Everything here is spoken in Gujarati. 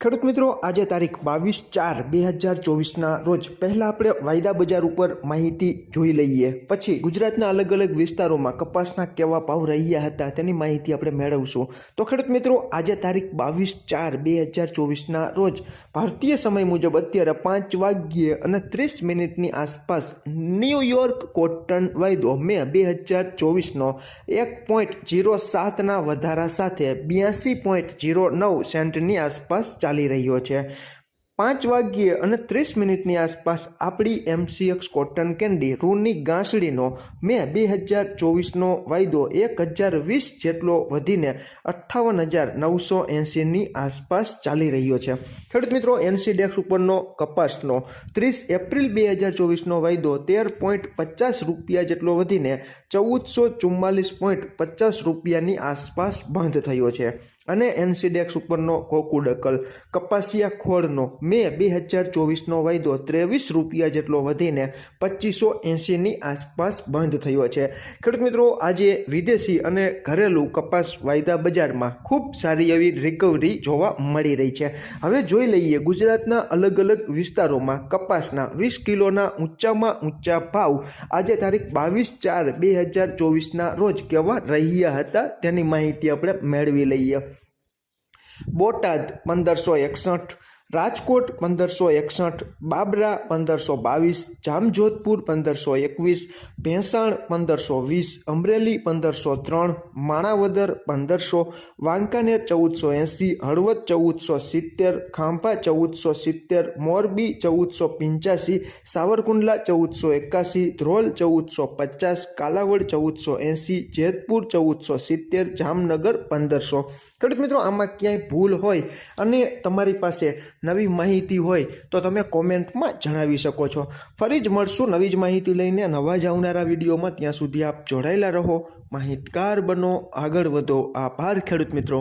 ખેડૂત મિત્રો, આજે તારીખ બાવીસ ચાર બે હજાર ચોવીસના રોજ પહેલાં આપણે વાયદા બજાર ઉપર માહિતી જોઈ લઈએ. પછી ગુજરાતના અલગ અલગ વિસ્તારોમાં કપાસના કેવા ભાવ રહ્યા હતા તેની માહિતી આપણે મેળવશું. તો ખેડૂત મિત્રો, આજે તારીખ બાવીસ ચાર બે હજાર ચોવીસના રોજ ભારતીય સમય મુજબ અત્યારે પાંચ વાગ્યે અને ત્રીસ મિનિટની આસપાસ ન્યૂયોર્ક કોટન વાયદો મે બે હજાર ચોવીસનો એક પોઈન્ટ જીરો સાતના વધારા સાથે બ્યાસી પોઈન્ટ જીરો નવ સેન્ટની આસપાસ ચાલી રહ્યો છે. પાંચ વાગ્યે અને ત્રીસ મિનિટની આસપાસ આપણી એમસીએક્સ કોટન કેન્ડી રૂની ગાંસડીનો મે બે હજાર ચોવીસનો વાયદો એક હજાર વીસ જેટલો વધીને અઠ્ઠાવન હજાર નવસો એંસીની આસપાસ ચાલી રહ્યો છે. ખેડૂત મિત્રો, એનસી ડેક્સ ઉપરનો કપાસનો ત્રીસ એપ્રિલ બે હજાર ચોવીસનો વાયદો તેર પોઈન્ટ પચાસ રૂપિયા જેટલો વધીને ચૌદસો ચુમ્માલીસ પોઈન્ટ પચાસ રૂપિયાની આસપાસ બંધ થયો છે. અને એનસીડેક્સ ઉપરનો કોકુડકલ કપાસિયા ખોળનો મે બે હજાર ચોવીસનો વાયદો ત્રેવીસ રૂપિયા જેટલો વધીને પચીસો એંસીની આસપાસ બંધ થયો છે. ખેડૂત મિત્રો, આજે વિદેશી અને ઘરેલું કપાસ વાયદા બજારમાં ખૂબ સારી એવી રિકવરી જોવા મળી રહી છે. હવે જોઈ લઈએ ગુજરાતના અલગ અલગ વિસ્તારોમાં કપાસના વીસ કિલોના ઊંચામાં ઊંચા ભાવ આજે તારીખ બાવીસ ચાર બે હજાર ચોવીસના રોજ કેવા રહ્યા હતા તેની માહિતી આપણે મેળવી લઈએ. બોટાદ પંદરસો એકસઠ રાજકોટ પંદરસો એકસઠ, બાબરા પંદરસો બાવીસ, જામજોધપુર પંદરસો એકવીસ, ભેંસાણ પંદરસો વીસ, અમરેલી પંદરસો ત્રણ, માણાવદર પંદરસો, વાંકાનેર ચૌદસો એંસી, હળવદ ચૌદસો સિત્તેર, ખાંભા ચૌદસો સિત્તેર, મોરબી ચૌદસો પંચ્યાસી, સાવરકુંડલા ચૌદસો એકાસી, ધ્રોલ ચૌદસો પચાસ, કાલાવડ ચૌદસો એંસી, જેતપુર ચૌદસો સિત્તેર, જામનગર પંદરસો. ખેડૂત મિત્રો, આમાં ક્યાંય ભૂલ હોય અને તમારી પાસે નવી માહિતી હોય તો તમે કોમેન્ટમાં જણાવી શકો છો. ફરી જ મળશું નવી જ માહિતી લઈને નવા જ આવનારા વિડીયોમાં. ત્યાં સુધી આપ જોડાયેલા રહો. માહિતગાર બનો. આગળ વધો. આભાર ખેડૂત મિત્રો.